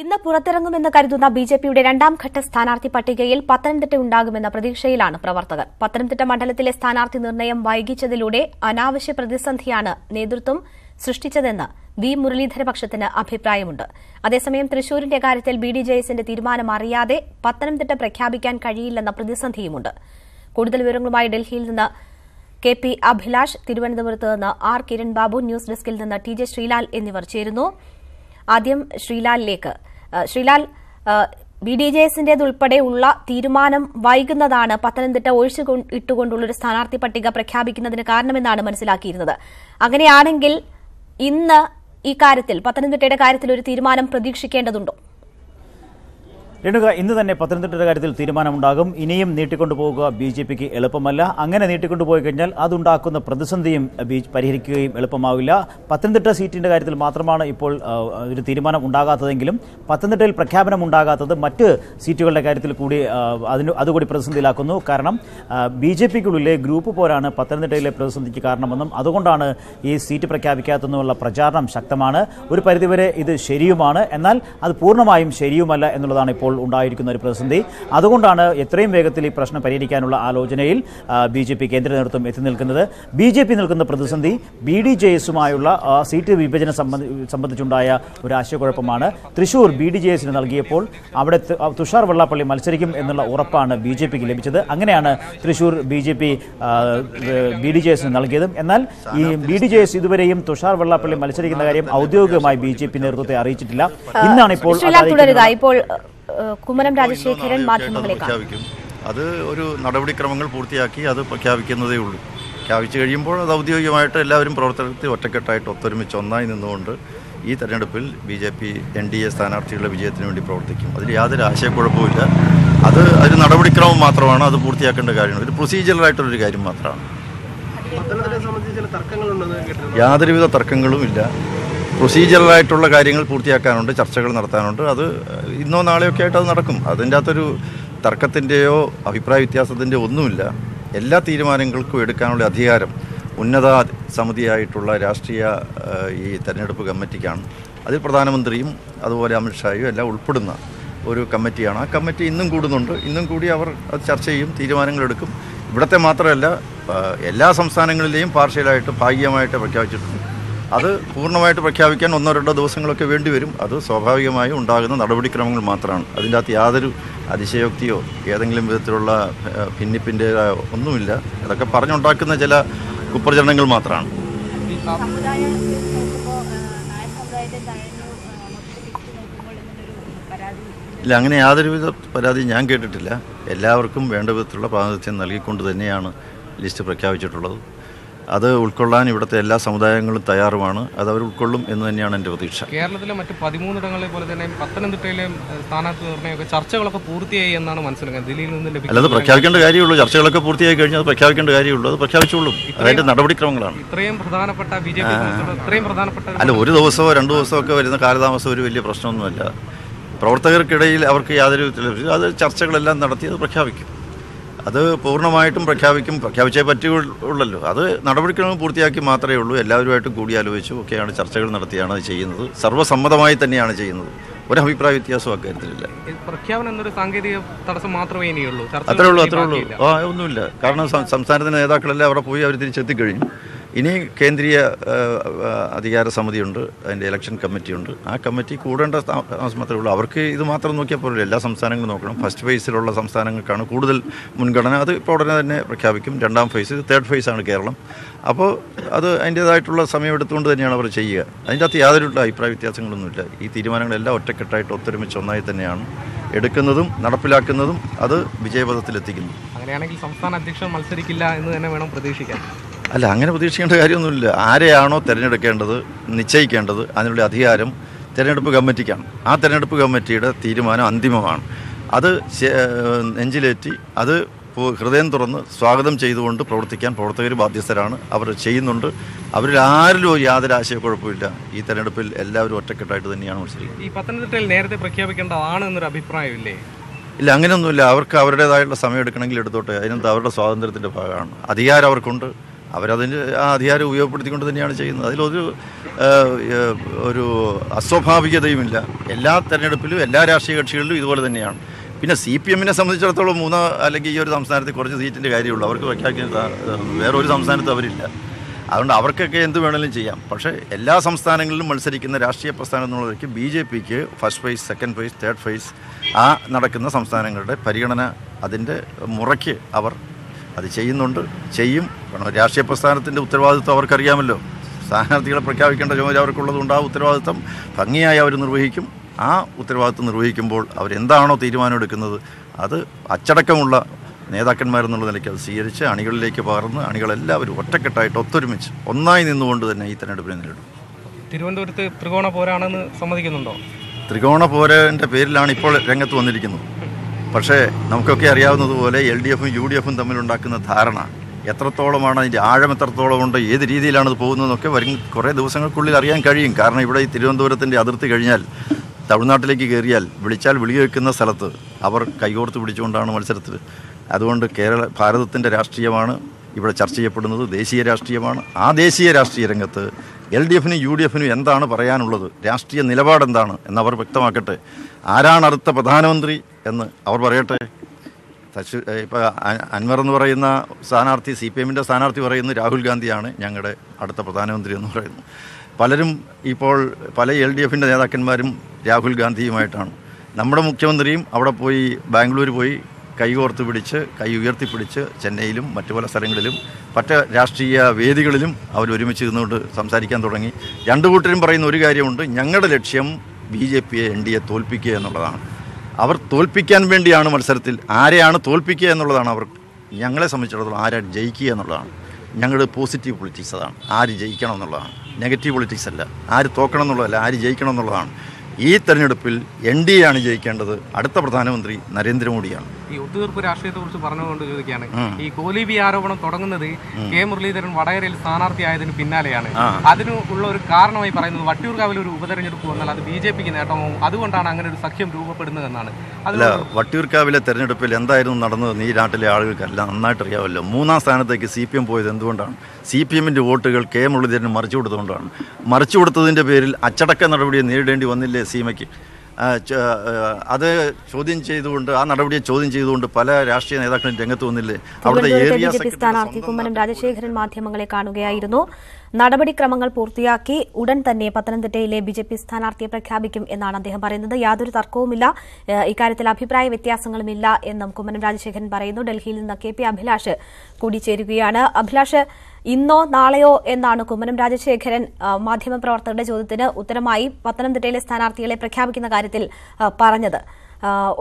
ഇന്ന് പുറത്തിറങ്ങുമെന്ന് കരുതുന്ന B J പിയുടെ രണ്ടാം ഘട്ട സ്ഥാനാർത്ഥി പട്ടികയിൽ പത്തനംതിട്ട ഉണ്ടാകുമെന്ന പ്രതീക്ഷയിലാണ് പ്രവർത്തകർ. പത്തനംതിട്ട മണ്ഡലത്തിലെ സ്ഥാനാർത്ഥി നിർണയം വൈകിച്ചതിലൂടെ അനാവശ്യ പ്രതിസന്ധിയാണ് നേതൃത്വം സൃഷ്ടിച്ചതെന്ന് വി മുരളീധര മുരളീധരപക്ഷത്തിന് അഭിപ്രായമുണ്ട്. അതേസമയം തൃശൂരിന്റെ കാര്യത്തിൽ ബി ഡി ജെ എസിന്റെ തീരുമാനം അറിയാതെ പത്തനംതിട്ട പ്രഖ്യാപിക്കാൻ കഴിയില്ലെന്ന പ്രതിസന്ധിയുമുണ്ട്. കൂടുതൽ വിവരങ്ങളുമായി ഡൽഹിയിൽ നിന്ന് കെ പി അഭിലാഷ് തിരുവനന്തപുരത്ത് നിന്ന് ആർ കിരൺ ബാബു ന്യൂസ് ഡെസ്കിൽ നിന്ന് ടി ജെ ശ്രീലാൽ എന്നിവർ ചേരുന്നു. ആദ്യം ശ്രീലാലിലേക്ക്. ശ്രീലാൽ ബി ഡി ജെ എസിന്റേതുൾപ്പെടെയുള്ള തീരുമാനം വൈകുന്നതാണ്. പത്തനംതിട്ട ഒഴിച്ചു ഇട്ടുകൊണ്ടുള്ള ഒരു സ്ഥാനാർത്ഥി പട്ടിക പ്രഖ്യാപിക്കുന്നതിന് കാരണമെന്നാണ് മനസ്സിലാക്കിയിരുന്നത്. അങ്ങനെയാണെങ്കിൽ ഇന്ന് ഈ കാര്യത്തിൽ പത്തനംതിട്ടയുടെ കാര്യത്തിൽ ഒരു തീരുമാനം പ്രതീക്ഷിക്കേണ്ടതുണ്ടോ? രേണുക ഇന്ന് തന്നെ പത്തനംതിട്ടയുടെ കാര്യത്തിൽ തീരുമാനമുണ്ടാകും. ഇനിയും നീട്ടിക്കൊണ്ടു പോകുക ബി ജെ പിക്ക് എളുപ്പമല്ല. അങ്ങനെ നീട്ടിക്കൊണ്ടു പോയി കഴിഞ്ഞാൽ അതുണ്ടാക്കുന്ന പ്രതിസന്ധിയും പരിഹരിക്കുകയും എളുപ്പമാവില്ല. പത്തനംതിട്ട സീറ്റിന്റെ കാര്യത്തിൽ മാത്രമാണ് ഇപ്പോൾ ഒരു തീരുമാനം ഉണ്ടാകാത്തതെങ്കിലും പത്തനംതിട്ടയിൽ പ്രഖ്യാപനം ഉണ്ടാകാത്തത് മറ്റ് സീറ്റുകളുടെ കാര്യത്തിൽ കൂടി അതിന് അതുകൂടി പ്രതിസന്ധിയിലാക്കുന്നു. കാരണം ബി ജെ പിക്കുള്ളിലെ ഗ്രൂപ്പ് പോരാണ് പത്തനംതിട്ടയിലെ പ്രതിസന്ധിക്ക് കാരണമെന്നും അതുകൊണ്ടാണ് ഈ സീറ്റ് പ്രഖ്യാപിക്കാത്തതെന്നുള്ള പ്രചാരണം ശക്തമാണ്. ഒരു പരിധിവരെ ഇത് ശരിയുമാണ്. എന്നാൽ അത് പൂർണമായും ശരിയുമല്ല എന്നുള്ളതാണ് ഇപ്പോൾ ഉണ്ടായിരിക്കുന്ന ഒരു പ്രതിസന്ധി. അതുകൊണ്ടാണ് എത്രയും വേഗത്തിൽ ഈ പ്രശ്നം പരിഹരിക്കാനുള്ള ആലോചനയിൽ ബി ജെ പി കേന്ദ്ര നേതൃത്വം എത്തി നിൽക്കുന്നത്. ബി ജെ പി നിൽക്കുന്ന പ്രതിസന്ധി ബി ഡി ജെ എസുമായുള്ള സീറ്റ് വിഭജനം സംബന്ധി സംബന്ധിച്ചുണ്ടായ ഒരു ആശയക്കുഴപ്പമാണ്. തൃശൂർ ബി ഡി ജെ എസിന് നൽകിയപ്പോൾ അവിടെ തുഷാർ വെള്ളാപ്പള്ളി മത്സരിക്കും എന്നുള്ള ഉറപ്പാണ് ബി ജെ പിക്ക് ലഭിച്ചത്. അങ്ങനെയാണ് Thrissur B J P B D J എസിന് നൽകിയതും. എന്നാൽ ഈ ബി ഡി ജെ എസ് ഇതുവരെയും തുഷാർ വെള്ളാപ്പള്ളി മത്സരിക്കുന്ന കാര്യം ഔദ്യോഗികമായി ബി ജെ പി നേതൃത്വത്തെ അറിയിച്ചിട്ടില്ല. ഇന്നാണ് ഇപ്പോൾ കുമ്മനം രാജശേഖരൻ മാധ്യമങ്ങളെ പ്രഖ്യാപിക്കും. അത് ഒരു നടപടിക്രമങ്ങൾ പൂർത്തിയാക്കി അത് പ്രഖ്യാപിക്കുന്നതേ ഉള്ളൂ. പ്രഖ്യാപിച്ചു കഴിയുമ്പോൾ അത് ഔദ്യോഗികമായിട്ട് എല്ലാവരും പ്രവർത്തനത്തിൽ ഒറ്റക്കെട്ടായിട്ട് ഒത്തൊരുമിച്ച് ഒന്നായി നിന്നുകൊണ്ട് ഈ തെരഞ്ഞെടുപ്പിൽ B J P N D A സ്ഥാനാർത്ഥികളുടെ വിജയത്തിന് വേണ്ടി പ്രവർത്തിക്കും. അതിൽ യാതൊരു ആശയക്കുഴപ്പമില്ല അത് ഒരു നടപടിക്രമം മാത്രമാണ് അത് പൂർത്തിയാക്കേണ്ട കാര്യങ്ങൾ. ഒരു പ്രൊസീജിയറായിട്ടുള്ളൊരു കാര്യം മാത്രമാണ്. യാതൊരുവിധ തർക്കങ്ങളും ഇല്ല പ്രൊസീജിയറായിട്ടുള്ള കാര്യങ്ങൾ പൂർത്തിയാക്കാനുണ്ട് ചർച്ചകൾ നടത്താനുണ്ട്. അത് ഇന്നോ നാളെയോ ഒക്കെ ആയിട്ട് അത് നടക്കും. അതിന്റെ അകത്തൊരു തർക്കത്തിന്റെയോ അഭിപ്രായ വ്യത്യാസത്തിന്റെയോ ഒന്നുമില്ല. എല്ലാ തീരുമാനങ്ങൾക്കും എടുക്കാനുള്ള അധികാരം ഉന്നത സമിതിയായിട്ടുള്ള രാഷ്ട്രീയ ഈ തെരഞ്ഞെടുപ്പ് കമ്മിറ്റിക്കാണ്. അതിൽ പ്രധാനമന്ത്രിയും അതുപോലെ അമിത്ഷായും എല്ലാം ഉൾപ്പെടുന്ന ഒരു കമ്മിറ്റിയാണ്. ആ കമ്മിറ്റി ഇന്നും കൂടുന്നുണ്ട്. ഇന്നും കൂടി അവർ അത് ചർച്ച ചെയ്യും തീരുമാനങ്ങളെടുക്കും ഇവിടുത്തെ മാത്രമല്ല എല്ലാ സംസ്ഥാനങ്ങളിലെയും പാർഷ്യലായിട്ട് ഭാഗികമായിട്ട് പ്രഖ്യാപിച്ചിട്ടുണ്ട്. അത് പൂർണമായിട്ട് പ്രഖ്യാപിക്കാൻ ഒന്നോ രണ്ടോ ദിവസങ്ങളൊക്കെ വേണ്ടി വരും. അത് സ്വാഭാവികമായും ഉണ്ടാകുന്ന നടപടിക്രമങ്ങൾ മാത്രമാണ്. അതിന്റെ അകത്ത് യാതൊരു അതിശയോക്തിയോ ഏതെങ്കിലും വിധത്തിലുള്ള ഭിന്നിപ്പിന്റെ ഒന്നുമില്ല. അതൊക്കെ പറഞ്ഞുണ്ടാക്കുന്ന ചില കുപ്രചരണങ്ങൾ മാത്രമാണ്. ഇല്ല അങ്ങനെ യാതൊരുവിധ പരാതിയും ഞാൻ കേട്ടിട്ടില്ല. എല്ലാവർക്കും വേണ്ട വിധത്തിലുള്ള പ്രാതിനിധ്യം നൽകിക്കൊണ്ട് തന്നെയാണ് ലിസ്റ്റ് പ്രഖ്യാപിച്ചിട്ടുള്ളത്. അത് ഉൾക്കൊള്ളാൻ ഇവിടുത്തെ എല്ലാ സമുദായങ്ങളും തയ്യാറുമാണ്. അത് അവർ ഉൾക്കൊള്ളും എന്ന് തന്നെയാണ് എന്റെ പ്രതീക്ഷ. കേരളത്തിലെ മറ്റ് പതിമൂന്നിടങ്ങളെ പോലെ തന്നെ പത്തനംതിട്ടയിലെ സ്ഥാനാർത്ഥി നിർണയമൊക്കെ ചർച്ചകളൊക്കെ പൂർത്തിയായി എന്നാണ് മനസ്സിലാക്കുന്നത് ദില്ലിയിൽ നിന്ന് അല്ലാതെ പ്രഖ്യാപിക്കേണ്ട കാര്യമുള്ളൂ. ചർച്ചകളൊക്കെ പൂർത്തിയായി കഴിഞ്ഞാൽ അത് പ്രഖ്യാപിക്കേണ്ട കാര്യമുള്ളൂ. അത് പ്രഖ്യാപിച്ചോളും. അതിന്റെ നടപടിക്രമങ്ങളാണ്. ഇത്രയും പ്രധാനപ്പെട്ട ബി ജെ പി ഇത്രയും പ്രധാനപ്പെട്ട അല്ല ഒരു ദിവസമോ രണ്ട് ദിവസമോ ഒക്കെ വരുന്ന കാലതാമസം ഒരു വലിയ പ്രശ്നമൊന്നുമല്ല. പ്രവർത്തകർക്കിടയിൽ അവർക്ക് യാതൊരു അത് ചർച്ചകളെല്ലാം നടത്തി അത് പ്രഖ്യാപിക്കും. അത് പൂർണമായിട്ടും പ്രഖ്യാപിക്കും പ്രഖ്യാപിച്ചേ പറ്റുള്ളൂ അത് നടപടിക്രമം പൂർത്തിയാക്കി മാത്രമേ ഉള്ളൂ. എല്ലാവരുമായിട്ടും കൂടിയാലോചിച്ചു ഒക്കെയാണ് ചർച്ചകൾ നടത്തിയാണ് അത് ചെയ്യുന്നത്. സർവസമ്മതമായി തന്നെയാണ് ചെയ്യുന്നത്. ഒരു അഭിപ്രായ വ്യത്യാസം അക്കാര്യത്തിലില്ല പ്രഖ്യാപനം എന്നൊരു സാങ്കേതിക തടസ്സം മാത്രമേ ഇനിയുള്ളൂ. അത്രേ ഉള്ളൂ അത്രേ ഉള്ളൂ. ആ ഒന്നുമില്ല. കാരണം സംസ്ഥാനത്തിന്റെ നേതാക്കളെല്ലാം അവിടെ പോയി അവർ തിരിച്ചെത്തിക്കഴിഞ്ഞു. ഇനി കേന്ദ്രീയ അധികാര സമിതിയുണ്ട് അതിന്റെ ഇലക്ഷൻ കമ്മിറ്റിയുണ്ട് ആ കമ്മിറ്റി കൂടേണ്ട താമസം മാത്രമേ ഉള്ളൂ. അവർക്ക് ഇത് മാത്രം നോക്കിയാൽ പോലും എല്ലാ സംസ്ഥാനങ്ങളും നോക്കണം. ഫസ്റ്റ് ഫേസിലുള്ള സംസ്ഥാനങ്ങൾക്കാണ് കൂടുതൽ മുൻഗണന. അത് ഇപ്പോൾ ഉടനെ തന്നെ പ്രഖ്യാപിക്കും. രണ്ടാം ഫേസ് തേർഡ് ഫേസാണ് കേരളം. അപ്പോൾ അത് അതിന്റേതായിട്ടുള്ള സമയമെടുത്തുകൊണ്ട് തന്നെയാണ് അവർ ചെയ്യുക. അതിന്റെ അകത്ത് യാതൊരു അഭിപ്രായ വ്യത്യാസങ്ങളൊന്നുമില്ല. ഈ തീരുമാനങ്ങളെല്ലാം ഒറ്റക്കെട്ടായിട്ട് ഒത്തൊരുമിച്ച് ഒന്നായി തന്നെയാണ് എടുക്കുന്നതും നടപ്പിലാക്കുന്നതും അത് വിജയപഥത്തിലെത്തിക്കുന്നു. അങ്ങനെയാണെങ്കിൽ സംസ്ഥാന അധ്യക്ഷൻ മത്സരിക്കില്ല എന്ന് തന്നെ വേണം പ്രതീക്ഷിക്കാൻ. അല്ല അങ്ങനെ പ്രതീക്ഷിക്കേണ്ട കാര്യമൊന്നുമില്ല. ആരെയാണോ തിരഞ്ഞെടുക്കേണ്ടത് നിശ്ചയിക്കേണ്ടത് അതിനുള്ള അധികാരം തിരഞ്ഞെടുപ്പ് കമ്മിറ്റിക്കാണ്. ആ തിരഞ്ഞെടുപ്പ് കമ്മിറ്റിയുടെ തീരുമാനം അന്തിമമാണ്. അത് നെഞ്ചിലേറ്റി അത് ഹൃദയം തുറന്ന് സ്വാഗതം ചെയ്തുകൊണ്ട് പ്രവർത്തിക്കാൻ പ്രവർത്തകർ ബാധ്യസ്ഥരാണ്. അവർ ചെയ്യുന്നുണ്ട്. അവരിൽ ആരിലും യാതൊരു ആശയക്കുഴപ്പമില്ല ഈ തെരഞ്ഞെടുപ്പിൽ എല്ലാവരും ഒറ്റക്കെട്ടായിട്ട് തന്നെയാണ് മത്സരിക്കുന്നത്. ഈ പത്തനംതിട്ടയിൽ നേരത്തെ പ്രഖ്യാപിക്കേണ്ടതാണ് എന്നൊരു അഭിപ്രായമില്ലേ? ഇല്ല അങ്ങനെയൊന്നുമില്ല. അവർക്ക് അവരുടേതായിട്ടുള്ള സമയം എടുക്കണമെങ്കിൽ എടുത്തോട്ടെ. അതിനെന്ത് അവരുടെ സ്വാതന്ത്ര്യത്തിന്റെ ഭാഗമാണ്. അധികാരം അവർക്കുണ്ട്. അവരതിന് ആ അധികാരം ഉപയോഗപ്പെടുത്തിക്കൊണ്ട് തന്നെയാണ് ചെയ്യുന്നത്. അതിലൊരു ഒരു അസ്വാഭാവികതയുമില്ല. എല്ലാ തെരഞ്ഞെടുപ്പിലും എല്ലാ രാഷ്ട്രീയ കക്ഷികളിലും ഇതുപോലെ തന്നെയാണ്. പിന്നെ സി പി എമ്മിനെ സംബന്ധിച്ചിടത്തോളം മൂന്ന് അല്ലെങ്കിൽ ഈ ഒരു സംസ്ഥാനത്ത് കുറച്ച് സീറ്റിന്റെ കാര്യമുള്ളൂ. അവർക്ക് വയ്ക്കാൻ വേറൊരു സംസ്ഥാനത്ത് അവരില്ല. അതുകൊണ്ട് അവർക്കൊക്കെ എന്ത് വേണമെങ്കിലും ചെയ്യാം. പക്ഷേ എല്ലാ സംസ്ഥാനങ്ങളിലും മത്സരിക്കുന്ന രാഷ്ട്രീയ പ്രസ്ഥാനം എന്നുള്ളവർക്ക് ബി ജെ പിക്ക് first phase second phase third phase ആ നടക്കുന്ന സംസ്ഥാനങ്ങളുടെ പരിഗണന അതിന്റെ മുറയ്ക്ക് അവർ അത് ചെയ്യുന്നുണ്ട്. ചെയ്യും. കാരണം രാഷ്ട്രീയ പ്രസ്ഥാനത്തിന്റെ ഉത്തരവാദിത്വം അവർക്കറിയാമല്ലോ. സ്ഥാനാർത്ഥികളെ പ്രഖ്യാപിക്കേണ്ട ചുമതല അവർക്കുള്ളതുകൊണ്ട് ആ ഉത്തരവാദിത്വം. ഭംഗിയായി അവർ നിർവഹിക്കും. ആ ഉത്തരവാദിത്വം നിർവഹിക്കുമ്പോൾ അവരെന്താണോ തീരുമാനം എടുക്കുന്നത് അത് അച്ചടക്കമുള്ള നേതാക്കന്മാരെന്നുള്ള നിലയ്ക്ക് അത് സ്വീകരിച്ച് അണികളിലേക്ക് പകർന്ന് അണികളെല്ലാവരും ഒറ്റക്കെട്ടായിട്ട് ഒത്തൊരുമിച്ച് ഒന്നായി നിന്നുകൊണ്ട് തന്നെ ഈ തെരഞ്ഞെടുപ്പിനെ നേരിടും. തിരുവനന്തപുരത്ത് ത്രികോണ പോരാണെന്ന് സമ്മതിക്കുന്നുണ്ടോ? ത്രികോണ പോരന്റെ പേരിലാണ് ഇപ്പോൾ രംഗത്ത് വന്നിരിക്കുന്നത്. പക്ഷേ നമുക്കൊക്കെ അറിയാവുന്നതുപോലെ എൽ ഡി എഫും യു ഡി എഫും തമ്മിലുണ്ടാക്കുന്ന ധാരണ എത്രത്തോളമാണ് അതിന്റെ ആഴം എത്രത്തോളം ഉണ്ട് ഏത് രീതിയിലാണ് അത് പോകുന്നതെന്നൊക്കെ വരും. കുറേ ദിവസങ്ങൾക്കുള്ളിൽ അറിയാൻ കഴിയും. കാരണം ഇവിടെ ഈ തിരുവനന്തപുരത്തിന്റെ അതിർത്തി കഴിഞ്ഞാൽ തമിഴ്നാട്ടിലേക്ക് കയറിയാൽ വിളിച്ചാൽ വിളി വെക്കുന്ന സ്ഥലത്ത് അവർ കൈകോർത്ത് പിടിച്ചുകൊണ്ടാണ് മത്സരത്തിൽ. അതുകൊണ്ട് കേരള ഭാരതത്തിന്റെ രാഷ്ട്രീയമാണ് ഇവിടെ ചർച്ച ചെയ്യപ്പെടുന്നത്. ദേശീയ രാഷ്ട്രീയമാണ്. ആ ദേശീയ രാഷ്ട്രീയ രംഗത്ത് എൽ ഡി എഫിനും യു ഡി എഫിനും എന്താണ് പറയാനുള്ളത്? രാഷ്ട്രീയ നിലപാടെന്താണ്? എന്നവർ വ്യക്തമാക്കട്ടെ. ആരാണ് അടുത്ത പ്രധാനമന്ത്രി? എന്ന് അവർ പറയട്ടെ. തശു ഇപ്പോൾ അൻവർ എന്ന് പറയുന്ന സ്ഥാനാർത്ഥി സി പി എമ്മിന്റെ സ്ഥാനാർത്ഥി പറയുന്നു രാഹുൽ ഗാന്ധിയാണ് ഞങ്ങളുടെ അടുത്ത പ്രധാനമന്ത്രി എന്ന് പറയുന്നു പലരും ഇപ്പോൾ പല എൽ ഡി എഫിന്റെ നേതാക്കന്മാരും രാഹുൽ ഗാന്ധിയുമായിട്ടാണ്. നമ്മുടെ മുഖ്യമന്ത്രിയും അവിടെ പോയി ബാംഗ്ലൂർ പോയി കൈകോർത്ത് പിടിച്ച് കൈ ഉയർത്തിപ്പിടിച്ച് ചെന്നൈയിലും മറ്റു പല സ്ഥലങ്ങളിലും മറ്റ് രാഷ്ട്രീയ വേദികളിലും അവർ ഒരുമിച്ച് നിന്നുകൊണ്ട് സംസാരിക്കാൻ തുടങ്ങി. രണ്ടു കൂട്ടരും പറയുന്ന ഒരു കാര്യമുണ്ട് ഞങ്ങളുടെ ലക്ഷ്യം ബി ജെ പിയെ എൻ ഡി എ തോൽപ്പിക്കുക എന്നുള്ളതാണ്. അവർ തോൽപ്പിക്കാൻ വേണ്ടിയാണ് മത്സരത്തിൽ. ആരെയാണ് തോൽപ്പിക്കുക എന്നുള്ളതാണ് അവർ ഞങ്ങളെ സംബന്ധിച്ചിടത്തോളം ആരാണ് ജയിക്കുക എന്നുള്ളതാണ്. ഞങ്ങളുടെ പോസിറ്റീവ് പൊളിറ്റിക്സ് അതാണ്. ആര് ജയിക്കണം എന്നുള്ളതാണ്. നെഗറ്റീവ് പൊളിറ്റിക്സ് അല്ല. ആര് തോക്കണം എന്നുള്ളതല്ല ആര് ജയിക്കണം എന്നുള്ളതാണ്. ഈ തെരഞ്ഞെടുപ്പിൽ എൻ ഡി എ ആണ് ജയിക്കേണ്ടത്. അടുത്ത പ്രധാനമന്ത്രി നരേന്ദ്രമോദിയാണ്. ഈ ഒത്തുതീർപ്പ് രാഷ്ട്രീയത്തെ കുറിച്ച് പറഞ്ഞുകൊണ്ട് ചോദിക്കുകയാണ്. ഈ കോലീബി ആരോപണം തുടങ്ങുന്നത് കെ മുരളീധരൻ വടകരയിൽ സ്ഥാനാർത്ഥിയായതിന് പിന്നാലെയാണ്. അതിനുള്ള ഉള്ള ഒരു കാരണമായി പറയുന്നത് വട്ടിയൂർക്കാവിൽ ഒരു ഉപതെരഞ്ഞെടുപ്പ് വന്നാൽ അത് ബി ജെ പിക്ക് നേട്ടമാവും അതുകൊണ്ടാണ് അങ്ങനെ ഒരു സഖ്യം രൂപപ്പെടുന്നതെന്നാണ് അല്ല വട്ടിയൂർക്കാവിലെ തെരഞ്ഞെടുപ്പിൽ എന്തായിരുന്നു നടന്നതെന്ന് ഈ നാട്ടിലെ ആളുകൾക്കെല്ലാം നന്നായിട്ട് അറിയാമല്ലോ മൂന്നാം സ്ഥാനത്തേക്ക് സി പി എം പോയത് എന്തുകൊണ്ടാണ്? സി പി എമ്മിന്റെ വോട്ടുകൾ കെ മുരളീധരൻ മറിച്ചു കൊടുത്തുകൊണ്ടാണ് മറിച്ചു കൊടുത്തതിന്റെ പേരിൽ അച്ചടക്ക നടപടിയെ നേരിടേണ്ടി വന്നില്ലേ സീമയ്ക്ക്? അത് ചോദ്യം ചെയ്തുകൊണ്ട് ആ നടപടിയെ ചോദ്യം ചെയ്തുകൊണ്ട് പല രാഷ്ട്രീയ നേതാക്കളും രംഗത്ത് വന്നില്ലേ? അവിടുത്തെ ഏരിയ സെക്രട്ടറി സ്ഥാനാർത്ഥി കുമ്മനം രാജശേഖരൻ മാധ്യമങ്ങളെ കാണുകയായിരുന്നു. നടപടിക്രമങ്ങൾ പൂർത്തിയാക്കി ഉടൻ തന്നെ പത്തനംതിട്ടയിലെ ബി ജെ പി സ്ഥാനാർത്ഥിയെ പ്രഖ്യാപിക്കും എന്നാണ് അദ്ദേഹം പറയുന്നത്. യാതൊരു തർക്കവുമില്ല. ഇക്കാര്യത്തിൽ അഭിപ്രായ വ്യത്യാസങ്ങളുമില്ല എന്നും കുമ്മനം രാജശേഖരൻ പറയുന്നു. ഡൽഹിയിൽ നിന്ന് കെ പി അഭിലാഷ് കൂടിച്ചേരുകയാണ്. അഭിലാഷ് ഇന്നോ നാളെയോ എന്നാണ് കുമ്മനം രാജശേഖരൻ മാധ്യമപ്രവർത്തകരുടെ ചോദ്യത്തിന് ഉത്തരമായി പത്തനംതിട്ടയിലെ സ്ഥാനാർത്ഥികളെ പ്രഖ്യാപിക്കുന്ന കാര്യത്തിൽ പറഞ്ഞത്.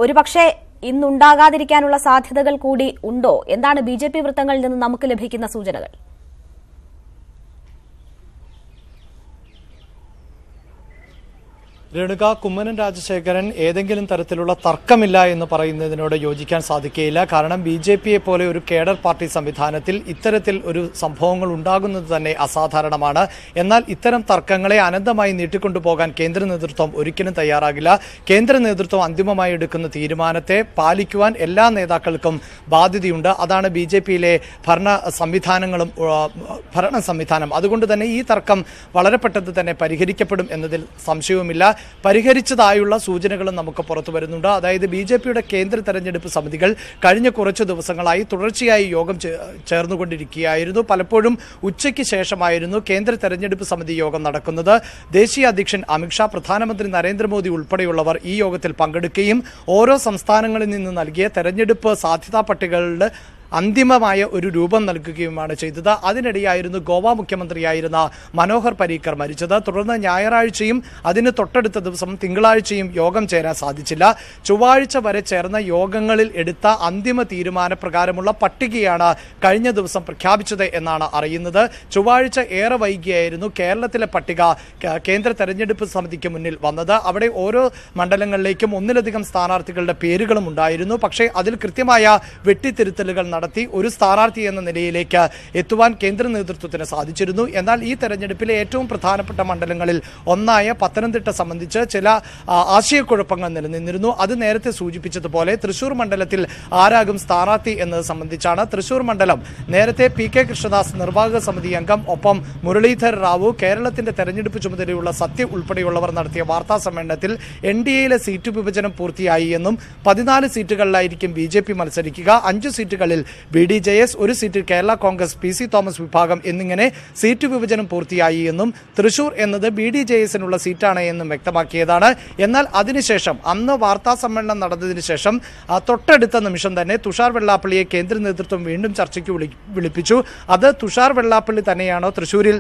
ഒരുപക്ഷേ ഇന്നുണ്ടാകാതിരിക്കാനുള്ള സാധ്യതകൾ കൂടി ഉണ്ടോ? എന്താണ് ബി വൃത്തങ്ങളിൽ നിന്ന് നമുക്ക് ലഭിക്കുന്ന സൂചനകൾ? രേണുക കുമ്മനം രാജശേഖരൻ ഏതെങ്കിലും തരത്തിലുള്ള തർക്കമില്ല എന്ന് പറയുന്നതിനോട് യോജിക്കാൻ സാധിക്കുകയില്ല. കാരണം ബി ജെ പിയെ പോലെ ഒരു കേഡർ പാർട്ടി സംവിധാനത്തിൽ ഇത്തരത്തിൽ ഒരു സംഭവങ്ങൾ ഉണ്ടാകുന്നത് തന്നെ അസാധാരണമാണ്. എന്നാൽ ഇത്തരം തർക്കങ്ങളെ അനന്തമായി നീട്ടിക്കൊണ്ടുപോകാൻ കേന്ദ്ര നേതൃത്വം ഒരിക്കലും തയ്യാറാകില്ല. കേന്ദ്ര നേതൃത്വം അന്തിമമായി എടുക്കുന്ന തീരുമാനത്തെ പാലിക്കുവാൻ എല്ലാ നേതാക്കൾക്കും ബാധ്യതയുണ്ട്. അതാണ് ബി ജെ പിയിലെ ഭരണ സംവിധാനങ്ങളും ഭരണ സംവിധാനം. അതുകൊണ്ട് തന്നെ ഈ തർക്കം വളരെ പെട്ടെന്ന് തന്നെ പരിഹരിക്കപ്പെടും എന്നതിൽ സംശയവുമില്ല. പരിഹരിച്ചതായുള്ള സൂചനകളും നമുക്ക് പുറത്തു വരുന്നുണ്ട്. അതായത് ബി ജെ പിയുടെ കേന്ദ്ര തെരഞ്ഞെടുപ്പ് സമിതികൾ കഴിഞ്ഞ കുറച്ച് ദിവസങ്ങളായി തുടർച്ചയായി യോഗം ചേർന്നുകൊണ്ടിരിക്കുകയായിരുന്നു. പലപ്പോഴും ഉച്ചയ്ക്ക് ശേഷമായിരുന്നു കേന്ദ്ര തെരഞ്ഞെടുപ്പ് സമിതി യോഗം നടക്കുന്നത്. ദേശീയ അധ്യക്ഷൻ അമിത്ഷാ പ്രധാനമന്ത്രി നരേന്ദ്രമോദി ഉൾപ്പെടെയുള്ളവർ ഈ യോഗത്തിൽ പങ്കെടുക്കുകയും ഓരോ സംസ്ഥാനങ്ങളിൽ നിന്ന് നൽകിയ തെരഞ്ഞെടുപ്പ് സാധ്യതാ പട്ടികകളുടെ അന്തിമമായ ഒരു രൂപം നൽകുകയുമാണ് ചെയ്തത്. അതിനിടെയായിരുന്നു ഗോവ മുഖ്യമന്ത്രിയായിരുന്ന മനോഹർ പരീക്കർ മരിച്ചത്. തുടർന്ന് ഞായറാഴ്ചയും അതിന് തൊട്ടടുത്ത ദിവസം തിങ്കളാഴ്ചയും യോഗം ചേരാൻ സാധിച്ചില്ല. ചൊവ്വാഴ്ച വരെ ചേർന്ന യോഗങ്ങളിൽ എടുത്ത അന്തിമ തീരുമാനപ്രകാരമുള്ള പട്ടികയാണ് കഴിഞ്ഞ ദിവസം പ്രഖ്യാപിച്ചത് എന്നാണ് അറിയുന്നത്. ചൊവ്വാഴ്ച ഏറെ വൈകിയായിരുന്നു കേരളത്തിലെ പട്ടിക കേന്ദ്ര തെരഞ്ഞെടുപ്പ് സമിതിക്ക് മുന്നിൽ വന്നത്. അവിടെ ഓരോ മണ്ഡലങ്ങളിലേക്കും ഒന്നിലധികം സ്ഥാനാർത്ഥികളുടെ പേരുകളും ഉണ്ടായിരുന്നു. പക്ഷേ അതിൽ കൃത്യമായ വെട്ടിത്തിരുത്തലുകൾ നടത്തി ഒരു സ്ഥാനാർത്ഥി എന്ന നിലയിലേക്ക് എത്തുവാൻ കേന്ദ്ര നേതൃത്വത്തിന് സാധിച്ചിരുന്നു. എന്നാൽ ഈ തെരഞ്ഞെടുപ്പിലെ ഏറ്റവും പ്രധാനപ്പെട്ട മണ്ഡലങ്ങളിൽ ഒന്നായ പത്തനംതിട്ട സംബന്ധിച്ച് ചില ആശയക്കുഴപ്പങ്ങൾ നിലനിന്നിരുന്നു. അത് നേരത്തെ സൂചിപ്പിച്ചതുപോലെ തൃശൂർ മണ്ഡലത്തിൽ ആരാകും സ്ഥാനാർത്ഥി എന്നത് സംബന്ധിച്ചാണ്. തൃശൂർ മണ്ഡലം നേരത്തെ പി കെ കൃഷ്ണദാസ് നിർവാഹക സമിതി അംഗം ഒപ്പം മുരളീധർ റാവു കേരളത്തിന്റെ തെരഞ്ഞെടുപ്പ് ചുമതലയുള്ള സത്യ ഉൾപ്പെടെയുള്ളവർ നടത്തിയ വാർത്താ സമ്മേളനത്തിൽ എൻ ഡി എയിലെ സീറ്റ് വിഭജനം പൂർത്തിയായി എന്നും പതിനാല് സീറ്റുകളിലായിരിക്കും ബി ജെ പി മത്സരിക്കുക. അഞ്ച് സീറ്റുകളിൽ ബി ഡി ജെ എസ് ഒരു സീറ്റിൽ കേരള കോൺഗ്രസ് പി സി തോമസ് വിഭാഗം എന്നിങ്ങനെ സീറ്റ് വിഭജനം പൂർത്തിയായി എന്നും തൃശൂർ എന്നത് ബി ഡി ജെ എസിനുള്ള സീറ്റാണ് എന്നും വ്യക്തമാക്കിയതാണ്. എന്നാൽ അതിനുശേഷം അന്ന് വാർത്താ സമ്മേളനം നടന്നതിന് ശേഷം തൊട്ടടുത്ത നിമിഷം തന്നെ തുഷാർ വെള്ളാപ്പള്ളിയെ കേന്ദ്ര നേതൃത്വം വീണ്ടും ചർച്ചയ്ക്ക് വിളി വിളിപ്പിച്ചു. അത് തുഷാർ വെള്ളാപ്പള്ളി തന്നെയാണോ തൃശൂരിൽ?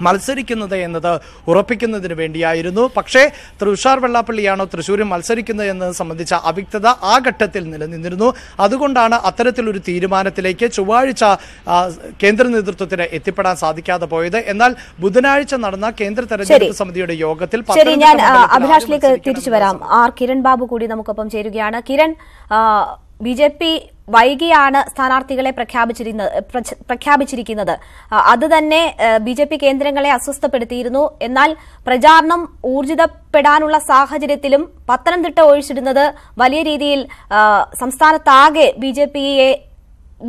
മത്സരിക്കുന്നത് എന്നത് ഉറപ്പിക്കുന്നതിന് വേണ്ടിയായിരുന്നു. പക്ഷേ തുഷാർ വെള്ളാപ്പള്ളിയാണോ തൃശ്ശൂരിൽ മത്സരിക്കുന്നത് എന്നത് സംബന്ധിച്ച അവ്യക്തത ആ ഘട്ടത്തിൽ നിലനിന്നിരുന്നു. അതുകൊണ്ടാണ് അത്തരത്തിലൊരു തീരുമാനത്തിലേക്ക് ചൊവ്വാഴ്ച കേന്ദ്ര നേതൃത്വത്തിന് എത്തിപ്പെടാൻ സാധിക്കാതെ പോയത്. എന്നാൽ ബുധനാഴ്ച നടന്ന കേന്ദ്ര തെരഞ്ഞെടുപ്പ് സമിതിയുടെ യോഗത്തിൽ ഞാൻ അഭിലാഷിലേക്ക് തിരിച്ചു വരാം. ആർ. കിരൺ ബാബു കൂടി നമുക്കൊപ്പം ചേരുകയാണ്. കിരൺ ബി ജെ പി വൈകിയാണ് സ്ഥാനാർത്ഥികളെ പ്രഖ്യാപിച്ചിരിക്കുന്നത്. അത് തന്നെ ബി ജെ പി കേന്ദ്രങ്ങളെ അസ്വസ്ഥപ്പെടുത്തിയിരുന്നു. എന്നാൽ പ്രചാരണം ഊർജിതപ്പെടാനുള്ള സാഹചര്യത്തിലും പത്തനംതിട്ട ഒഴിച്ചിടുന്നത് വലിയ രീതിയിൽ സംസ്ഥാനത്താകെ ബി ജെ പിയെ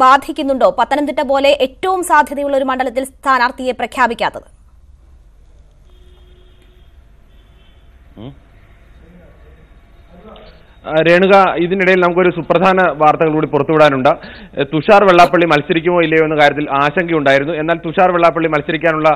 ബാധിക്കുന്നുണ്ടോ? പത്തനംതിട്ട പോലെ ഏറ്റവും സാധ്യതയുള്ള ഒരു മണ്ഡലത്തിൽ സ്ഥാനാർത്ഥിയെ പ്രഖ്യാപിക്കാത്തത്. രേണുക ഇതിനിടയിൽ നമുക്കൊരു സുപ്രധാന വാർത്തകൾ കൂടി പുറത്തുവിടാനുണ്ട്. തുഷാർ വെള്ളാപ്പള്ളി മത്സരിക്കുമോ ഇല്ലയോ എന്ന കാര്യത്തിൽ ആശങ്കയുണ്ടായിരുന്നു. എന്നാൽ തുഷാർ വെള്ളാപ്പള്ളി മത്സരിക്കാനുള്ള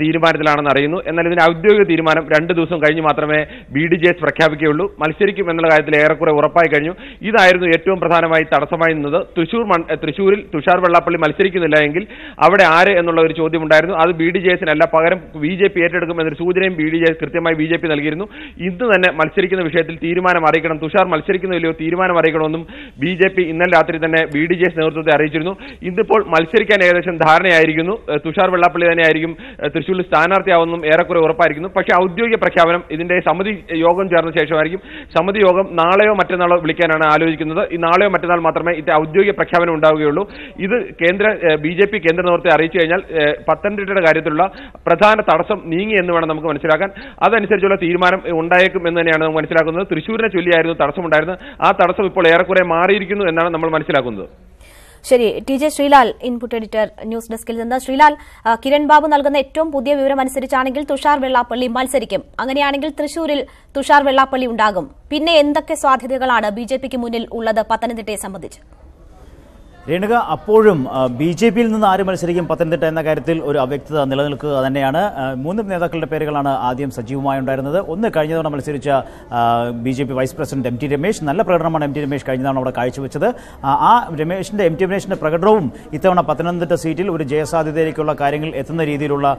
തീരുമാനത്തിലാണെന്ന് അറിയുന്നു. എന്നാൽ ഇതിന് ഔദ്യോഗിക തീരുമാനം രണ്ട് ദിവസം കഴിഞ്ഞ് മാത്രമേ ബി ഡി ജെ എസ് പ്രഖ്യാപിക്കുകയുള്ളൂ. മത്സരിക്കും എന്നുള്ള കാര്യത്തിൽ ഏറെക്കുറെ ഉറപ്പായി കഴിഞ്ഞു. ഇതായിരുന്നു ഏറ്റവും പ്രധാനമായി തടസ്സമായി നിന്നത്. തൃശൂർ തൃശൂരിൽ തുഷാർ വെള്ളാപ്പള്ളി മത്സരിക്കുന്നില്ല എങ്കിൽ അവിടെ ആര് എന്നുള്ള ഒരു ചോദ്യമുണ്ടായിരുന്നു. അത് ബി ഡി ജെ എസിനല്ല പകരം ബി ജെ പി ഏറ്റെടുക്കും എന്നൊരു സൂചനയും ബി ഡി ജെ എസ് കൃത്യമായി ബി ജെ പി നൽകിയിരുന്നു. ഇന്ന് തന്നെ മത്സരിക്കുന്ന വിഷയത്തിൽ തീരുമാനം അറിയിക്കണം. തുഷാർ മത്സരിക്കുന്നില്ലയോ തീരുമാനം അറിയിക്കണമെന്നും ബി ജെ പി ഇന്നലെ രാത്രി തന്നെ ബി ഡി ജെ എസ് നേതൃത്വത്തെ അറിയിച്ചിരുന്നു. ഇന്നിപ്പോൾ മത്സരിക്കാൻ ഏകദേശം ധാരണയായിരിക്കുന്നു. തുഷാർ വെള്ളാപ്പള്ളി തന്നെയായിരിക്കും തൃശ്ശൂരിൽ സ്ഥാനാർത്ഥിയാവുന്നതും ഏറെക്കുറെ ഉറപ്പായിരിക്കുന്നു. പക്ഷേ ഔദ്യോഗിക പ്രഖ്യാപനം ഇതിന്റെ സമിതി യോഗം ചേർന്ന ശേഷമായിരിക്കും. സമിതി യോഗം നാളെയോ മറ്റന്നാളോ വിളിക്കാനാണ് ആലോചിക്കുന്നത്. ഈ നാളെയോ മറ്റന്നാൾ മാത്രമേ ഇത് ഔദ്യോഗിക പ്രഖ്യാപനം ഉണ്ടാവുകയുള്ളൂ. ഇത് കേന്ദ്ര ബി ജെ പി കേന്ദ്ര നേതൃത്വത്തെ അറിയിച്ചു കഴിഞ്ഞാൽ പത്തനംതിട്ടയുടെ കാര്യത്തിലുള്ള പ്രധാന തടസ്സം നീങ്ങി എന്ന് വേണം നമുക്ക് മനസ്സിലാക്കാൻ. അതനുസരിച്ചുള്ള തീരുമാനം ഉണ്ടായേക്കും എന്ന് തന്നെയാണ് നമുക്ക് മനസ്സിലാക്കുന്നത്. തൃശ്ശൂരിനെ ചൊല്ലിയായിരുന്നു തടസ്സമുണ്ടായിരുന്നത്. ആ തടസ്സം ഇപ്പോൾ ഏറെക്കുറെ മാറിയിരിക്കുന്നു എന്നാണ് നമ്മൾ മനസ്സിലാക്കുന്നത്. ശരി T J Sreelal input editor news ഡെസ്കിൽ നിന്ന്. ശ്രീലാൽ കിരൺ ബാബു നൽകുന്ന ഏറ്റവും പുതിയ വിവരം അനുസരിച്ചാണെങ്കിൽ തുഷാർ വെള്ളാപ്പള്ളി മത്സരിക്കും. അങ്ങനെയാണെങ്കിൽ തൃശൂരിൽ തുഷാർ വെള്ളാപ്പള്ളി ഉണ്ടാകും. പിന്നെ എന്തൊക്കെ സാധ്യതകളാണ് ബിജെപിക്ക് മുന്നിൽ ഉള്ളത് പത്തനംതിട്ടയെ സംബന്ധിച്ച്? രേണുക അപ്പോഴും ബി ജെ പിയിൽ നിന്ന് ആര് മത്സരിക്കും പത്തനംതിട്ട എന്ന കാര്യത്തിൽ ഒരു അവ്യക്തത നിലനിൽക്കുക തന്നെയാണ്. മൂന്ന് നേതാക്കളുടെ പേരുകളാണ് ആദ്യം സജീവമായി ഉണ്ടായിരുന്നത്. ഒന്ന് കഴിഞ്ഞ തവണ മത്സരിച്ച B J P vice president M T Ramesh നല്ല പ്രകടനമാണ് എം ടി രമേശ് കഴിഞ്ഞ തവണ അവിടെ കാഴ്ചവെച്ചത്. ആ, രമേശിന്റെ എം ടി രമേശിന്റെ പ്രകടനവും ഇത്തവണ പത്തനംതിട്ട സീറ്റിൽ ഒരു ജയസാധ്യതയിലേക്കുള്ള കാര്യങ്ങൾ എത്തുന്ന രീതിയിലുള്ള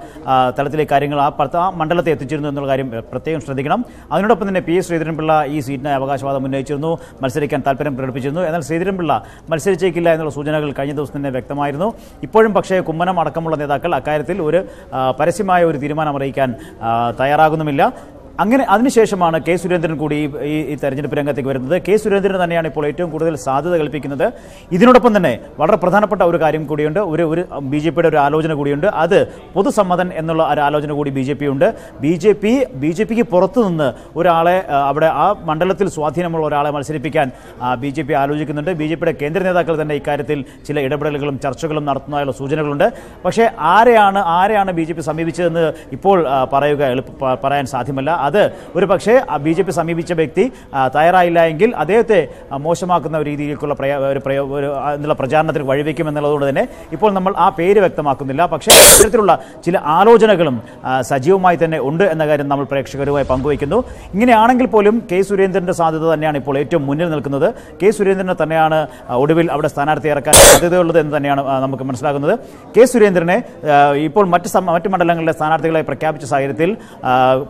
തലത്തിലെ കാര്യങ്ങൾ ആ ആ മണ്ഡലത്തെ എത്തിച്ചിരുന്നു എന്നുള്ള കാര്യം പ്രത്യേകം ശ്രദ്ധിക്കണം. അതിനോടൊപ്പം തന്നെ പി എസ് ശ്രീധരൻപിള്ള ഈ സീറ്റിനെ അവകാശവാദം ഉന്നയിച്ചിരുന്നു. മത്സരിക്കാൻ താല്പര്യം പ്രകടിപ്പിച്ചിരുന്നു. എന്നാൽ ശ്രീധരൻപിള്ള മത്സരിച്ചേക്കില്ല എന്നുള്ള സൂചനകൾ കഴിഞ്ഞ ദിവസം തന്നെ വ്യക്തമായിരുന്നു. ഇപ്പോഴും പക്ഷേ കുമ്മനം അടക്കമുള്ള നേതാക്കൾ അക്കാര്യത്തിൽ ഒരു പരസ്യമായ ഒരു തീരുമാനം അറിയിക്കാൻ തയ്യാറാകുന്നുമില്ല. അങ്ങനെ അതിനുശേഷമാണ് കെ സുരേന്ദ്രൻ കൂടി ഈ- ഈ തെരഞ്ഞെടുപ്പ് രംഗത്തേക്ക് വരുന്നത്. കെ സുരേന്ദ്രൻ തന്നെയാണ് ഇപ്പോൾ ഏറ്റവും കൂടുതൽ സാധ്യത കൽപ്പിക്കുന്നത്. ഇതിനോടൊപ്പം തന്നെ വളരെ പ്രധാനപ്പെട്ട ഒരു കാര്യം കൂടിയുണ്ട്. ഒരു ഒരു ബി ജെ പിയുടെ ഒരു ആലോചന കൂടിയുണ്ട്. അത് പൊതുസമ്മതൻ എന്നുള്ള ഒരു ആലോചന കൂടി ബി ജെ പി ഉണ്ട് B J P B J പിക്ക് പുറത്തു നിന്ന് ഒരാളെ അവിടെ ആ മണ്ഡലത്തിൽ സ്വാധീനമുള്ള ഒരാളെ മത്സരിപ്പിക്കാൻ ബി ജെ പി ആലോചിക്കുന്നുണ്ട്. ബി ജെ പിയുടെ കേന്ദ്ര നേതാക്കൾ തന്നെ ഇക്കാര്യത്തിൽ ചില ഇടപെടലുകളും ചർച്ചകളും നടത്തുന്നതായുള്ള സൂചനകളുണ്ട്. പക്ഷേ ആരെയാണ് ആരെയാണ് ബി ജെ പി സമീപിച്ചതെന്ന് ഇപ്പോൾ പറയുക എളുപ്പ പറയാൻ സാധ്യമല്ല. അത് ഒരു പക്ഷേ ബി ജെ പി സമീപിച്ച വ്യക്തി തയ്യാറായില്ല എങ്കിൽ അദ്ദേഹത്തെ മോശമാക്കുന്ന രീതിയിലേക്കുള്ള പ്രയ- ഒരു പ്രയോ- ഒരു എന്നുള്ള പ്രചാരണത്തിന് വഴിവെക്കും എന്നുള്ളതുകൊണ്ട് തന്നെ ഇപ്പോൾ നമ്മൾ ആ പേര് വ്യക്തമാക്കുന്നില്ല. പക്ഷേ ഇത്തരത്തിലുള്ള ചില ആലോചനകളും സജീവമായി തന്നെ ഉണ്ട് എന്ന കാര്യം നമ്മൾ പ്രേക്ഷകരുമായി പങ്കുവയ്ക്കുന്നു. ഇങ്ങനെയാണെങ്കിൽ പോലും കെ സുരേന്ദ്രന്റെ സാധ്യത തന്നെയാണ് ഇപ്പോൾ ഏറ്റവും മുന്നിൽ നിൽക്കുന്നത്. കെ സുരേന്ദ്രനെ തന്നെയാണ് ഒടുവിൽ അവിടെ സ്ഥാനാർത്ഥി ഇറക്കാൻ സാധ്യതയുള്ളത് എന്ന് തന്നെയാണ് നമുക്ക് മനസ്സിലാകുന്നത്. കെ സുരേന്ദ്രനെ ഇപ്പോൾ മറ്റ് മറ്റ് മണ്ഡലങ്ങളിലെ സ്ഥാനാർത്ഥികളെ പ്രഖ്യാപിച്ച സാഹചര്യത്തിൽ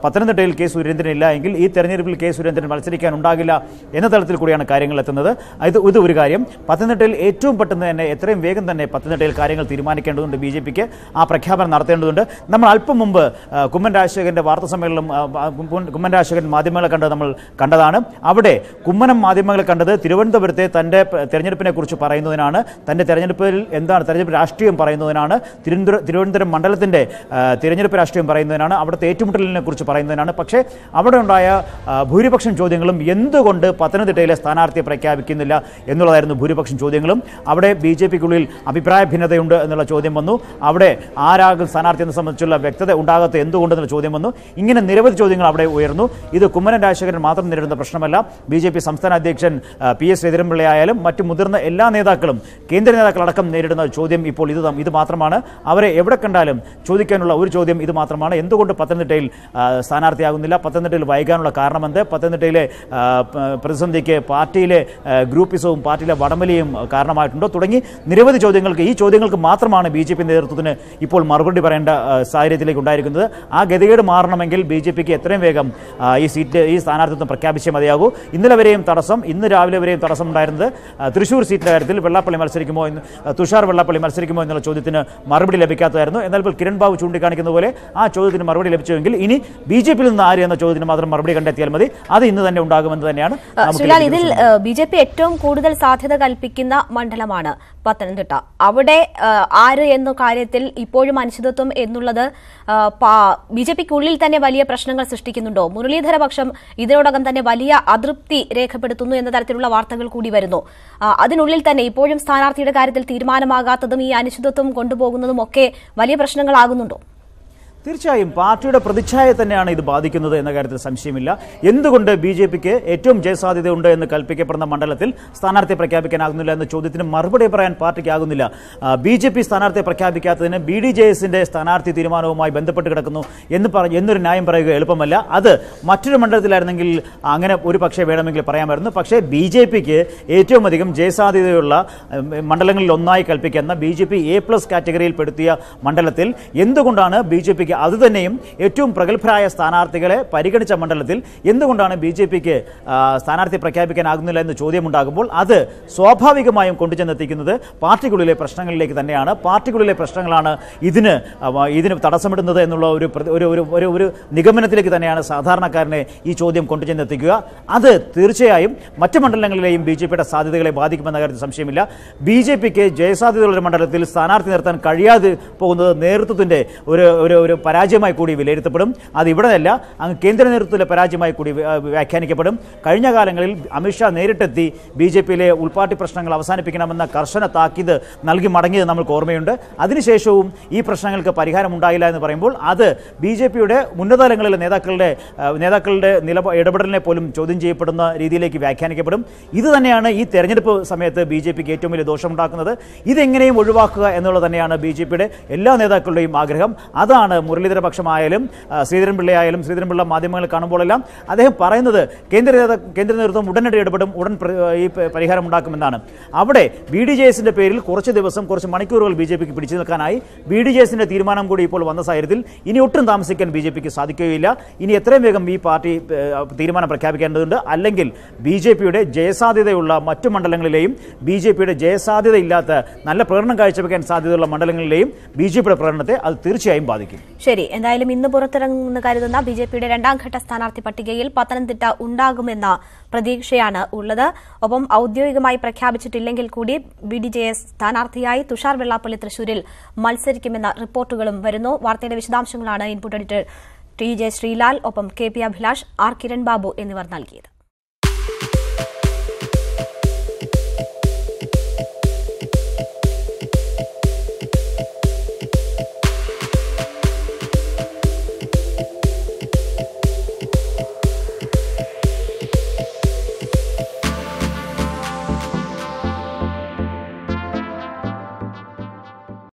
പത്തനംതിട്ടയിൽ കെ സുരേന്ദ്രൻ ഇല്ല എങ്കിൽ ഈ തെരഞ്ഞെടുപ്പിൽ കെ സുരേന്ദ്രൻ മത്സരിക്കാൻ ഉണ്ടാകില്ല എന്ന തലത്തിൽ കൂടിയാണ് കാര്യങ്ങൾ എത്തുന്നത്. ഇത് ഇത് ഒരു കാര്യം. പത്തനംതിട്ടയിൽ ഏറ്റവും പെട്ടെന്ന് തന്നെ എത്രയും വേഗം തന്നെ പത്തനംതിട്ടയിൽ കാര്യങ്ങൾ തീരുമാനിക്കേണ്ടതുണ്ട് ബി ജെ പിക്ക്. ആ പ്രഖ്യാപനം നടത്തേണ്ടതുണ്ട്. നമ്മൾ അല്പം മുമ്പ് കുമ്മൻ രാജശേഖരന്റെ വാർത്താ സമ്മേളനം കുമ്മൻ- രാജശേഖരൻ മാധ്യമങ്ങളെ കണ്ടത് നമ്മൾ കണ്ടതാണ്. അവിടെ കുമ്മനം മാധ്യമങ്ങളെ കണ്ടത് തിരുവനന്തപുരത്തെ തന്റെ തെരഞ്ഞെടുപ്പിനെ കുറിച്ച് പറയുന്നതിനാണ്. തന്റെ തെരഞ്ഞെടുപ്പിൽ എന്താണ് തെരഞ്ഞെടുപ്പ് രാഷ്ട്രീയം പറയുന്നതിനാണ്. തിരുവനന്തപുരം തിരുവനന്തപുരം മണ്ഡലത്തിന്റെ തിരഞ്ഞെടുപ്പ് രാഷ്ട്രീയം പറയുന്നതിനാണ്. അവിടുത്തെ ഏറ്റുമുട്ടലിനെ കുറിച്ച് പറയുന്നതിനാണ്. പക്ഷേ അവിടെ ഉണ്ടായ ഭൂരിപക്ഷം ചോദ്യങ്ങളും എന്തുകൊണ്ട് പത്തനംതിട്ടയിലെ സ്ഥാനാർത്ഥിയെ പ്രഖ്യാപിക്കുന്നില്ല എന്നുള്ളതായിരുന്നു ഭൂരിപക്ഷം ചോദ്യങ്ങളും. അവിടെ ബി ജെ പിക്കുള്ളിൽ അഭിപ്രായ ഭിന്നതയുണ്ട് എന്നുള്ള ചോദ്യം വന്നു. അവിടെ ആരാകും സ്ഥാനാർത്ഥി എന്നെ സംബന്ധിച്ചുള്ള വ്യക്തത ഉണ്ടാകാത്ത എന്തുകൊണ്ടെന്നുള്ള ചോദ്യം വന്നു. ഇങ്ങനെ നിരവധി ചോദ്യങ്ങൾ അവിടെ ഉയർന്നു. ഇത് കുമ്മനം രാജശേഖരൻ മാത്രം നേരിടുന്ന പ്രശ്നമല്ല. ബി ജെ പി സംസ്ഥാന അധ്യക്ഷൻ പി എസ് ശ്രീധരൻപിള്ളയായാലും മറ്റ് മുതിർന്ന എല്ലാ നേതാക്കളും കേന്ദ്ര നേതാക്കളടക്കം നേരിടുന്ന ചോദ്യം ഇപ്പോൾ ഇത് ഇത് മാത്രമാണ്. അവരെ എവിടെ കണ്ടാലും ചോദിക്കാനുള്ള ഒരു ചോദ്യം ഇത് മാത്രമാണ്. എന്തുകൊണ്ട് പത്തനംതിട്ടയിൽ ആ, സ്ഥാനാർത്ഥിയാകുന്നില്ല പത്തനംതിട്ടയിൽ വൈകാനുള്ള കാരണമെന്ത്? പത്തനംതിട്ടയിലെ പ്രതിസന്ധിക്ക് പാർട്ടിയിലെ ഗ്രൂപ്പിസവും പാർട്ടിയിലെ വടമലിയും കാരണമായിട്ടുണ്ടോ? തുടങ്ങി നിരവധി ചോദ്യങ്ങൾക്ക് ഈ ചോദ്യങ്ങൾക്ക് മാത്രമാണ് ബി ജെ പി നേതൃത്വത്തിന് ഇപ്പോൾ മറുപടി പറയേണ്ട സാഹചര്യത്തിലേക്ക് ഉണ്ടായിരിക്കുന്നത്. ആ ഗതികേട് മാറണമെങ്കിൽ ബി ജെ പിക്ക് എത്രയും വേഗം ഈ സീറ്റ് ഈ സ്ഥാനാർത്ഥിത്വം പ്രഖ്യാപിച്ചേ മതിയാകൂ. ഇന്നലെ വരെയും തടസ്സം ഇന്ന് രാവിലെ വരെയും തടസ്സം ഉണ്ടായിരുന്നത് തൃശ്ശൂർ തൃശൂർ സീറ്റിന്റെ കാര്യത്തിൽ വെള്ളാപ്പള്ളി മത്സരിക്കുമോ എന്ന് തുഷാർ വെള്ളാപ്പള്ളി മത്സരിക്കുമോ എന്നുള്ള ചോദ്യത്തിന് മറുപടി ലഭിക്കാത്തതായിരുന്നു. എന്നാൽ ഇപ്പോൾ കിരൺ ബാബു ചൂണ്ടിക്കാണിക്കുന്ന പോലെ ആ ചോദ്യത്തിന് മറുപടി ലഭിച്ചുവെങ്കിൽ ഇനി ബി ജെ പിയിൽ നിന്ന് ആര് എന്ന ചോദ്യത്തിന് മാത്രം മറുപടി കണ്ടെത്തിയാൽ മതി. അത് ഇന്ന് തന്നെ ഉണ്ടാകുമെന്ന് തന്നെയാണ് ഇതിൽ ബി ജെ പി ഏറ്റവും കൂടുതൽ സാധ്യത കൽപ്പിക്കുന്ന മണ്ഡലമാണ് പത്തനംതിട്ട. അവിടെ ആര് എന്ന കാര്യത്തിൽ ഇപ്പോഴും അനിശ്ചിതത്വം എന്നുള്ളത് ബി ജെ പിക്കുള്ളിൽ തന്നെ വലിയ പ്രശ്നങ്ങൾ സൃഷ്ടിക്കുന്നുണ്ടോ? മുരളീധര പക്ഷം ഇതിനോടകം തന്നെ വലിയ അതൃപ്തി രേഖപ്പെടുത്തുന്നു എന്ന തരത്തിലുള്ള വാർത്തകൾ കൂടി വരുന്നു. അതിനുള്ളിൽ തന്നെ ഇപ്പോഴും സ്ഥാനാർത്ഥിയുടെ കാര്യത്തിൽ തീരുമാനമാകാത്തതും ഈ അനിശ്ചിതത്വം കൊണ്ടുപോകുന്നതും ഒക്കെ വലിയ പ്രശ്നങ്ങളാകുന്നുണ്ടോ? തീർച്ചയായും പാർട്ടിയുടെ പ്രതിച്ഛായ തന്നെയാണ് ഇത് ബാധിക്കുന്നത് എന്ന കാര്യത്തിൽ സംശയമില്ല. എന്തുകൊണ്ട് ബി ജെ പിക്ക് ഏറ്റവും ജയസാധ്യതയുണ്ട് എന്ന് കൽപ്പിക്കപ്പെടുന്ന മണ്ഡലത്തിൽ സ്ഥാനാർത്ഥിയെ പ്രഖ്യാപിക്കാനാകുന്നില്ല എന്ന ചോദ്യത്തിന് മറുപടി പറയാൻ പാർട്ടിക്ക് ആകുന്നില്ല. ബി ജെ പി സ്ഥാനാർത്ഥിയെ പ്രഖ്യാപിക്കാത്തതിന് ബി ഡി ജെ എസിന്റെ സ്ഥാനാർത്ഥി തീരുമാനവുമായി ബന്ധപ്പെട്ട് കിടക്കുന്നു എന്ന് പറഞ്ഞ് എന്നൊരു ന്യായം പറയുക എളുപ്പമല്ല. അത് മറ്റൊരു മണ്ഡലത്തിലായിരുന്നെങ്കിൽ അങ്ങനെ ഒരു പക്ഷേ വേണമെങ്കിൽ പറയാമായിരുന്നു. പക്ഷേ ബി ജെ പിക്ക് ഏറ്റവും അധികം ജയസാധ്യതയുള്ള മണ്ഡലങ്ങളിൽ ഒന്നായി കൽപ്പിക്കുന്ന B J P A plus കാറ്റഗറിയിൽ പെടുത്തിയ മണ്ഡലത്തിൽ എന്തുകൊണ്ടാണ് ബി ജെ പിക്ക് അത് തന്നെയും ഏറ്റവും പ്രഗത്ഭരായ സ്ഥാനാർത്ഥികളെ പരിഗണിച്ച മണ്ഡലത്തിൽ എന്തുകൊണ്ടാണ് ബി ജെ പിക്ക് സ്ഥാനാർത്ഥി പ്രഖ്യാപിക്കാനാകുന്നില്ല എന്ന് ചോദ്യമുണ്ടാകുമ്പോൾ അത് സ്വാഭാവികമായും കൊണ്ടുചെന്നെത്തിക്കുന്നത് പാർട്ടിക്കുള്ളിലെ പ്രശ്നങ്ങളിലേക്ക് തന്നെയാണ്. പാർട്ടിക്കുള്ളിലെ പ്രശ്നങ്ങളാണ് ഇതിന് ഇതിന് തടസ്സമിടുന്നത് എന്നുള്ള ഒരു ഒരു ഒരു ഒരു നിഗമനത്തിലേക്ക് തന്നെയാണ് സാധാരണക്കാരനെ ഈ ചോദ്യം കൊണ്ടുചെന്നെത്തിക്കുക. അത് തീർച്ചയായും മറ്റ് മണ്ഡലങ്ങളിലെയും ബി ജെ പിയുടെ സാധ്യതകളെ ബാധിക്കുമെന്ന കാര്യത്തിൽ സംശയമില്ല. ബി ജെ പിക്ക് ജയസാധ്യതയുള്ള മണ്ഡലത്തിൽ സ്ഥാനാർത്ഥി നിർത്താൻ കഴിയാതെ പോകുന്നത് നേതൃത്വത്തിന്റെ ഒരു ഒരു ഒരു പരാജയമായി കൂടി വിലയിരുത്തപ്പെടും. അത് ഇവിടെയല്ല അങ്ങ് കേന്ദ്ര നേതൃത്വത്തിലെ പരാജയമായി കൂടി വ്യാഖ്യാനിക്കപ്പെടും. കഴിഞ്ഞ കാലങ്ങളിൽ അമിത്ഷാ നേരിട്ടെത്തി ബി ജെ പിയിലെ ഉൾപാർട്ടി പ്രശ്നങ്ങൾ അവസാനിപ്പിക്കണമെന്ന കർശന താക്കീത് നൽകി മടങ്ങിയത് നമ്മൾക്ക് ഓർമ്മയുണ്ട്. അതിനുശേഷവും ഈ പ്രശ്നങ്ങൾക്ക് പരിഹാരം ഉണ്ടായില്ല എന്ന് പറയുമ്പോൾ അത് ബി ജെ പിയുടെ ഉന്നതതലങ്ങളിലെ നേതാക്കളുടെ നേതാക്കളുടെ നില ഇടപെടലിനെ പോലും ചോദ്യം ചെയ്യപ്പെടുന്ന രീതിയിലേക്ക് വ്യാഖ്യാനിക്കപ്പെടും. ഇത് തന്നെയാണ് ഈ തെരഞ്ഞെടുപ്പ് സമയത്ത് ബി ജെ പിക്ക് ഏറ്റവും വലിയ ദോഷമുണ്ടാക്കുന്നത്. ഇതെങ്ങനെയും ഒഴിവാക്കുക എന്നുള്ളത് തന്നെയാണ് ബി ജെ പിയുടെ എല്ലാ നേതാക്കളുടെയും ആഗ്രഹം. അതാണ് മുരളീധര പക്ഷമായാലും ആ, ശ്രീധരൻപിള്ളയായാലും ശ്രീധരൻപിള്ള മാധ്യമങ്ങൾ കാണുമ്പോഴെല്ലാം അദ്ദേഹം പറയുന്നത് കേന്ദ്ര കേന്ദ്ര നേതൃത്വം ഉടനടി ഇടപെടും ഉടൻ ഈ പരിഹാരം ഉണ്ടാക്കുമെന്നാണ് അവിടെ ബി ഡി ജെ പേരിൽ കുറച്ച് ദിവസം കുറച്ച് മണിക്കൂറുകൾ ബി ജെ പിക്ക് പിടിച്ചു നിൽക്കാനായി ബി ഡി ജെ തീരുമാനം കൂടി ഇപ്പോൾ വന്ന സാഹചര്യത്തിൽ ഇനി ഒട്ടും താമസിക്കാൻ ബി ജെ പിക്ക് സാധിക്കുകയില്ല. ഇനി എത്രയും വേഗം ഈ പാർട്ടി തീരുമാനം പ്രഖ്യാപിക്കേണ്ടതുണ്ട്. അല്ലെങ്കിൽ ബി ജെ പിയുടെ ജയസാധ്യതയുള്ള മറ്റു മണ്ഡലങ്ങളിലെയും ബി ജെ പിയുടെ ജയസാധ്യതയില്ലാത്ത നല്ല പ്രകടനം കാഴ്ചവെക്കാൻ സാധ്യതയുള്ള മണ്ഡലങ്ങളിലെയും ബി ജെ പിയുടെ പ്രകടനത്തെ അത് തീർച്ചയായും ബാധിക്കും. ശരി എന്തായാലും ഇന്ന് പുറത്തിറങ്ങുമെന്ന് കരുതുന്ന ബി ജെ പിയുടെ രണ്ടാം ഘട്ട സ്ഥാനാർത്ഥി പട്ടികയിൽ പത്തനംതിട്ട ഉണ്ടാകുമെന്ന പ്രതീക്ഷയാണ് ഉള്ളത്. ഒപ്പം ഔദ്യോഗികമായി പ്രഖ്യാപിച്ചിട്ടില്ലെങ്കിൽ കൂടി ബി ഡി ജെ എസ് സ്ഥാനാർത്ഥിയായി തുഷാർ വെള്ളാപ്പള്ളി തൃശൂരിൽ മത്സരിക്കുമെന്ന റിപ്പോർട്ടുകളും വരുന്നു. വാർത്തയുടെ വിശദാംശങ്ങളാണ് input editor T J Sreelal ഒപ്പം K P Abhilash R Kiran Babu എന്നിവർ നൽകിയത്.